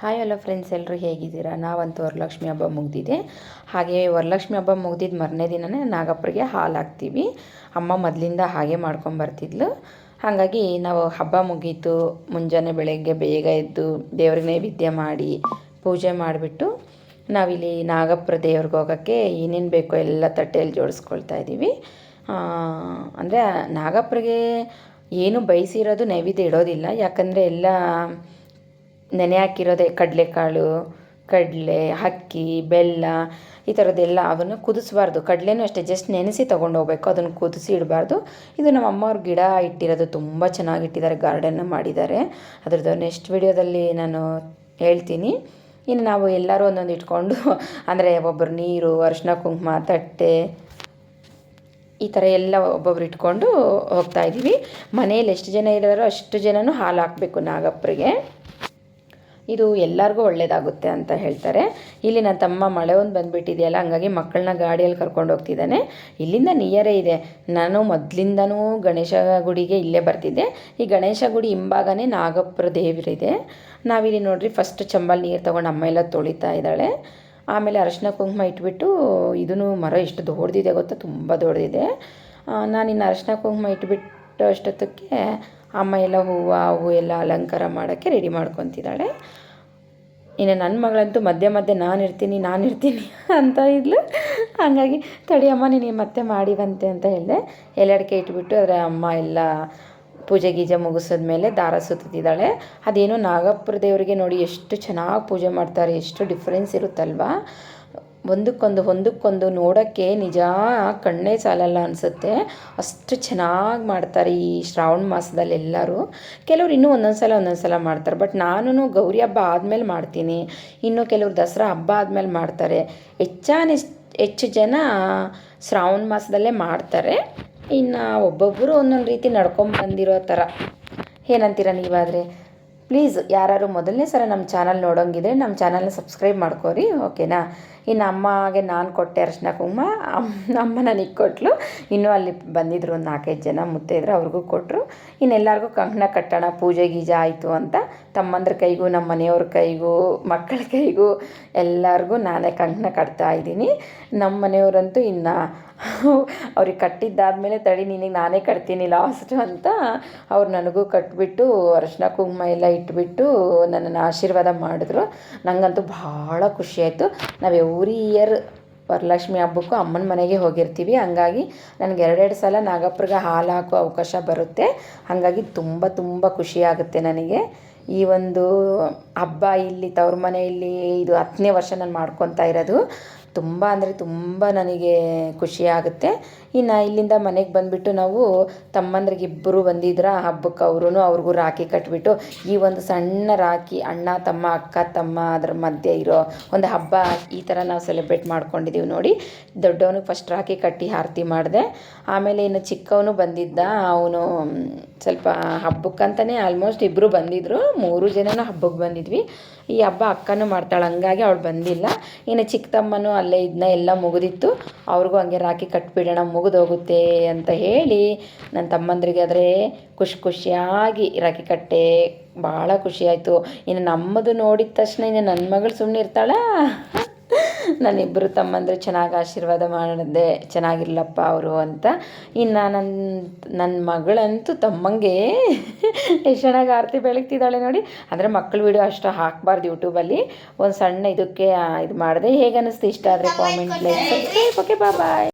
Hi ಎಲ್ಲ friends ಎಲ್ಲರೂ ಹೇಗಿದ್ದೀರಾ? ನಾವಂತೂ ವರಲಕ್ಷ್ಮಿ ಹಬ್ಬ ಮುಗ್ದಿದೆ. ಹಾಗೆ ವರಲಕ್ಷ್ಮಿ ಹಬ್ಬ ಮುಗ್ದಿದ್ದು ಮರನೇ ದಿನವೇ ನಾಗಪ್ಪರಿಗೆ ಹಾಲು ಹಾಕ್ತೀವಿ ಅಮ್ಮ ಮೊದಲಿಂದ ಹಾಗೆ ಮಾಡ್ಕೊಂಬರ್ತಿದ್ಲು ಹಾಗಾಗಿ ನಾವು ಹಬ್ಬ ಮುಗೀತು, ಮುಂಜಾನೆ ಬೆಳಗ್ಗೆ ಬೇಗ ಎದ್ದು ದೇವ್ರಿಗೆ ನೈವೇದ್ಯ ಮಾಡಿ ಪೂಜೆ ಮಾಡಿಬಿಟ್ಟು ನಾವಿಲ್ಲಿ ನಾಗಪ್ಪರ ದೇವ್ರಿಗೆ ಹೋಗೋಕ್ಕೆ ಏನೇನು ಬೇಕೋ ಎಲ್ಲ ತಟ್ಟೆಯಲ್ಲಿ ಜೋಡಿಸ್ಕೊಳ್ತಾ ಇದ್ದೀವಿ. ಅಂದರೆ ನಾಗಪ್ಪರಿಗೆ ಏನು ಬಯಸಿರೋದು ನೈವೇದ್ಯ ಇಡೋದಿಲ್ಲ. ಯಾಕಂದರೆ ಎಲ್ಲ ನೆನೆ ಹಾಕಿರೋದೇ ಕಡಲೆಕಾಳು, ಕಡಲೆ, ಅಕ್ಕಿ, ಬೆಲ್ಲ, ಈ ಥರದ್ದೆಲ್ಲ ಅದನ್ನು ಕುದಿಸ್ಬಾರ್ದು. ಕಡಲೆನೂ ಅಷ್ಟೇ ಜಸ್ಟ್ ನೆನೆಸಿ ತೊಗೊಂಡೋಗ್ಬೇಕು. ಅದನ್ನು ಕುದಿಸಿ ಇಡಬಾರ್ದು. ಇದು ನಮ್ಮ ಅಮ್ಮವ್ರ ಗಿಡ ಇಟ್ಟಿರೋದು ತುಂಬ ಚೆನ್ನಾಗಿ ಇಟ್ಟಿದ್ದಾರೆ ಗಾರ್ಡನ್ನ ಮಾಡಿದ್ದಾರೆ. ಅದರದ್ದು ನೆಕ್ಸ್ಟ್ ವಿಡಿಯೋದಲ್ಲಿ ನಾನು ಹೇಳ್ತೀನಿ. ಇನ್ನು ನಾವು ಎಲ್ಲರೂ ಒಂದೊಂದು ಇಟ್ಕೊಂಡು, ಅಂದರೆ ಒಬ್ಬರು ನೀರು ಅರಿಶಿನ ಕುಂಕುಮ, ತಟ್ಟೆ, ಈ ಥರ ಎಲ್ಲ ಒಬ್ಬೊಬ್ರು ಇಟ್ಕೊಂಡು ಹೋಗ್ತಾ ಇದ್ದೀವಿ. ಮನೆಯಲ್ಲಿ ಎಷ್ಟು ಜನ ಇದ್ದಾರೋ ಅಷ್ಟು ಜನನೂ ಹಾಲು ಹಾಕಬೇಕು ನಾಗಪ್ಪರಿಗೆ. ಇದು ಎಲ್ಲರಿಗೂ ಒಳ್ಳೆಯದಾಗುತ್ತೆ ಅಂತ ಹೇಳ್ತಾರೆ. ಇಲ್ಲಿ ನನ್ನ ತಮ್ಮ ಮಳೆ ಒಂದು ಬಂದುಬಿಟ್ಟಿದೆಯಲ್ಲ, ಹಂಗಾಗಿ ಮಕ್ಕಳನ್ನ ಗಾಡಿಯಲ್ಲಿ ಕರ್ಕೊಂಡು ಹೋಗ್ತಿದ್ದಾನೆ. ಇಲ್ಲಿಂದ ನಿಯರೇ ಇದೆ. ನಾನು ಮೊದಲಿಂದನೂ ಗಣೇಶ ಗುಡಿಗೆ ಇಲ್ಲೇ ಬರ್ತಿದ್ದೆ. ಈ ಗಣೇಶ ಗುಡಿ ಹಿಂಭಾಗನೇ ನಾಗಪ್ಪರ ದೇವರಿದೆ ನಾವಿಲ್ಲಿ ನೋಡ್ರಿ ಫಸ್ಟ್ ಚಂಬಲ್ ನೀರು ತೊಗೊಂಡು ಅಮ್ಮ ಎಲ್ಲ ತೊಳಿತಾ ಇದ್ದಾಳೆ. ಆಮೇಲೆ ಅರಶಿನ ಕುಂಕುಮ ಇಟ್ಬಿಟ್ಟು ಇದೂ ಮರ ಎಷ್ಟು ದೊಡ್ಡದಿದೆ ಗೊತ್ತಾ? ತುಂಬ ದೊಡ್ಡದಿದೆ. ನಾನು ಇನ್ನು ಅರಶಿನ ಕುಂಕುಮ ಇಟ್ಬಿಟ್ಟು ಅಷ್ಟೊತ್ತಕ್ಕೆ ಅಮ್ಮ ಎಲ್ಲ ಹೂವು ಅವು ಎಲ್ಲ ಅಲಂಕಾರ ಮಾಡೋಕ್ಕೆ ರೆಡಿ ಮಾಡ್ಕೊತಿದ್ದಾಳೆ. ಇನ್ನು ನನ್ನ ಮಗಳಂತೂ ಮಧ್ಯೆ ಮಧ್ಯೆ ನಾನು ಇರ್ತೀನಿ ನಾನು ಇರ್ತೀನಿ ಅಂತ ಇದ್ಲು. ಹಾಗಾಗಿ ತಡಿಯಮ್ಮ ನೀನು ಮತ್ತೆ ಮಾಡಿವಂತೆ ಅಂತ ಹೇಳಿದೆ. ಎಲ್ಲಡಿಕೆ ಇಟ್ಬಿಟ್ಟು ಅದರ ಅಮ್ಮ ಎಲ್ಲ ಪೂಜೆ ಗೀಜೆ ಮುಗಿಸಿದ್ಮೇಲೆ ದಾರ ಸುತ್ತಿದ್ದಾಳೆ. ಅದೇನೋ ನಾಗಪ್ಪರ ದೇವರಿಗೆ ನೋಡಿ ಎಷ್ಟು ಚೆನ್ನಾಗಿ ಪೂಜೆ ಮಾಡ್ತಾರೆ, ಎಷ್ಟು ಡಿಫ್ರೆನ್ಸ್ ಇರುತ್ತಲ್ವಾ? ಒಂದಕ್ಕೊಂದು ಒಂದಕ್ಕೊಂದು ನೋಡೋಕ್ಕೆ ನಿಜ ಕಣ್ಣೇ ಸಾಲಲ್ಲ ಅನಿಸುತ್ತೆ. ಅಷ್ಟು ಚೆನ್ನಾಗಿ ಮಾಡ್ತಾರೆ ಈ ಶ್ರಾವಣ ಮಾಸದಲ್ಲಿ ಎಲ್ಲರೂ. ಕೆಲವ್ರು ಇನ್ನೂ ಒಂದೊಂದು ಸಲ ಒಂದೊಂದು ಸಲ ಮಾಡ್ತಾರೆ. ಬಟ್ ನಾನು ಗೌರಿ ಹಬ್ಬ ಆದಮೇಲೆ ಮಾಡ್ತೀನಿ. ಇನ್ನು ಕೆಲವರು ದಸರಾ ಹಬ್ಬ ಆದಮೇಲೆ ಮಾಡ್ತಾರೆ. ಹೆಚ್ಚಾನೆ ಹೆಚ್ಚು ಜನ ಶ್ರಾವಣ ಮಾಸದಲ್ಲೇ ಮಾಡ್ತಾರೆ. ಇನ್ನು ಒಬ್ಬೊಬ್ಬರು ಒಂದೊಂದು ರೀತಿ ನಡ್ಕೊಂಬಂದಿರೋ ಥರ. ಏನಂತೀರ ನೀವಾದರೆ? ಪ್ಲೀಸ್ ಯಾರು ಮೊದಲನೇ ಸಲ ನಮ್ಮ ಚಾನಲ್ ನೋಡೋಂಗಿದ್ರೆ ನಮ್ಮ ಚಾನಲ್ನ ಸಬ್ಸ್ಕ್ರೈಬ್ ಮಾಡ್ಕೋರಿ, ಓಕೆನಾ? ಇನ್ನು ಅಮ್ಮಗೆ ನಾನು ಕೊಟ್ಟೆ ಅರ್ಶಿನ ಕುಂಕುಮ ಅಮ್ಮ ನನಗೆ ಕೊಟ್ಟಲು ಇನ್ನೂ ಅಲ್ಲಿ ಬಂದಿದ್ದರು ಒಂದು ನಾಲ್ಕೈದು ಜನ ಮುತ್ತೈದ್ರು ಅವ್ರಿಗೂ ಕೊಟ್ಟರು ಇನ್ನೆಲ್ಲರಿಗೂ ಕಂಕಣ ಕಟ್ಟೋಣ, ಪೂಜೆ ಗೀಜೆ ಆಯಿತು ಅಂತ ತಮ್ಮಂದ್ರ ಕೈಗೂ, ನಮ್ಮ ಮನೆಯವ್ರ ಕೈಗೂ, ಮಕ್ಕಳ ಕೈಗೂ ಎಲ್ಲರಿಗೂ ನಾನೇ ಕಂಕಣ ಕಟ್ತಾ ಇದ್ದೀನಿ. ನಮ್ಮ ಮನೆಯವರಂತೂ ಇನ್ನು ಅವ್ರಿಗೆ ಕಟ್ಟಿದ್ದಾದಮೇಲೆ ತಡಿ ನಿನಗೆ ನಾನೇ ಕಟ್ತೀನಿ ಲಾಸ್ಟು ಅಂತ ಅವ್ರು ನನಗೂ ಕಟ್ಬಿಟ್ಟು ಅರಶಿನ ಕುಂಕುಮ ಎಲ್ಲ ಇಟ್ಬಿಟ್ಟು ನನ್ನನ್ನು ಆಶೀರ್ವಾದ ಮಾಡಿದ್ರು. ನನಗಂತೂ ಭಾಳ ಖುಷಿಯಾಯಿತು ನಾವು ಎವ್ರಿ ಇಯರ್ ವರಲಕ್ಷ್ಮಿ ಹಬ್ಬಕ್ಕೂ ಅಮ್ಮನ ಮನೆಗೆ ಹೋಗಿರ್ತೀವಿ. ಹಂಗಾಗಿ ನನಗೆ ಎರಡೆರಡು ಸಲ ನಾಗಪ್ಪರಿಗೆ ಹಾಲು ಹಾಕೋ ಅವಕಾಶ ಬರುತ್ತೆ. ಹಾಗಾಗಿ ತುಂಬ ತುಂಬ ಖುಷಿಯಾಗುತ್ತೆ ನನಗೆ. ಈ ಒಂದು ಹಬ್ಬ ಇಲ್ಲಿ ತವ್ರ ಮನೆಯಲ್ಲಿ ಇದು ಹತ್ತನೇ ವರ್ಷ ನಾನು ಮಾಡ್ಕೊತಾ ಇರೋದು. ತುಂಬ ಅಂದರೆ ತುಂಬ ನನಗೆ ಖುಷಿಯಾಗುತ್ತೆ ಇನ್ನು ಇಲ್ಲಿಂದ ಮನೆಗೆ ಬಂದುಬಿಟ್ಟು ನಾವು ತಮ್ಮಂದ್ರಿಗೆ ಇಬ್ಬರು ಬಂದಿದ್ರ ಹಬ್ಬಕ್ಕೆ ಅವ್ರೂ ಅವ್ರಿಗೂ ರಾಖಿ ಕಟ್ಟಿಬಿಟ್ಟು ಈ ಒಂದು ಸಣ್ಣ ರಾಖಿ ಅಣ್ಣ, ತಮ್ಮ, ಅಕ್ಕ, ತಮ್ಮ ಅದರ ಮಧ್ಯೆ ಇರೋ ಒಂದು ಹಬ್ಬ ಈ ಥರ ನಾವು ಸೆಲೆಬ್ರೇಟ್ ಮಾಡ್ಕೊಂಡಿದ್ದೀವಿ ನೋಡಿ. ದೊಡ್ಡವನಿಗೆ ಫಸ್ಟ್ ರಾಖಿ ಕಟ್ಟಿ ಆರತಿ ಮಾಡಿದೆ. ಆಮೇಲೆ ಇನ್ನು ಚಿಕ್ಕವನು ಬಂದಿದ್ದ, ಅವನು ಸ್ವಲ್ಪ ಹಬ್ಬಕ್ಕಂತಲೇ ಆಲ್ಮೋಸ್ಟ್ ಇಬ್ಬರು ಬಂದಿದ್ದರು ಮೂರು ಜನನೂ ಹಬ್ಬಕ್ಕೆ ಬಂದಿದ್ವಿ. ಈ ಹಬ್ಬ ಅಕ್ಕನೂ ಮಾಡ್ತಾಳೆ, ಹಂಗಾಗಿ ಅವಳು ಬಂದಿಲ್ಲ. ಇನ್ನು ಚಿಕ್ಕ ತಮ್ಮನೂ ಅಲ್ಲೇ ಇದನ್ನ ಎಲ್ಲ ಮುಗಿದಿತ್ತು. ಅವ್ರಿಗೂ ಹಂಗೆ ರಾಖಿ ಕಟ್ಬಿಡೋಣ, ಮುಗಿದೋಗುತ್ತೆ ಅಂತ ಹೇಳಿ ನನ್ನ ತಮ್ಮಂದ್ರಿಗೆ ಆದರೆ ಖುಷಿ ಖುಷಿಯಾಗಿ ರಾಖಿ ಕಟ್ಟೆ. ಭಾಳ ಖುಷಿಯಾಯಿತು ಇನ್ನು ನಮ್ಮದು ನೋಡಿದ ತಕ್ಷಣ ಇನ್ನು ನನ್ನ ಮಗಳು ಸುಮ್ಮನೆ ಇರ್ತಾಳ ನನ್ನಿಬ್ಬರು ತಮ್ಮಂದರೆ ಚೆನ್ನಾಗಿ ಆಶೀರ್ವಾದ ಮಾಡಿದೆ ಚೆನ್ನಾಗಿರ್ಲಪ್ಪ ಅವರು ಅಂತ. ಇನ್ನು ನನ್ನ ನನ್ನ ಮಗಳಂತೂ ತಮ್ಮಂಗೆ ಎಷ್ಟು ಚೆನ್ನಾಗಿ ಆರತಿ ಬೆಳಗ್ತಿದ್ದಾಳೆ ನೋಡಿ. ಅಂದರೆ ಮಕ್ಕಳು ವಿಡಿಯೋ ಅಷ್ಟು ಹಾಕಬಾರ್ದು ಯೂಟ್ಯೂಬಲ್ಲಿ ಒಂದು ಸಣ್ಣ ಇದಕ್ಕೆ ಇದು ಮಾಡಿದೆ. ಹೇಗೆ ಅನ್ನಿಸ್ತು ಇಷ್ಟ ಆದರೆ ಕಾಮೆಂಟ್ ಲೈಕ್ ಓಕೆ ಬಾಯ್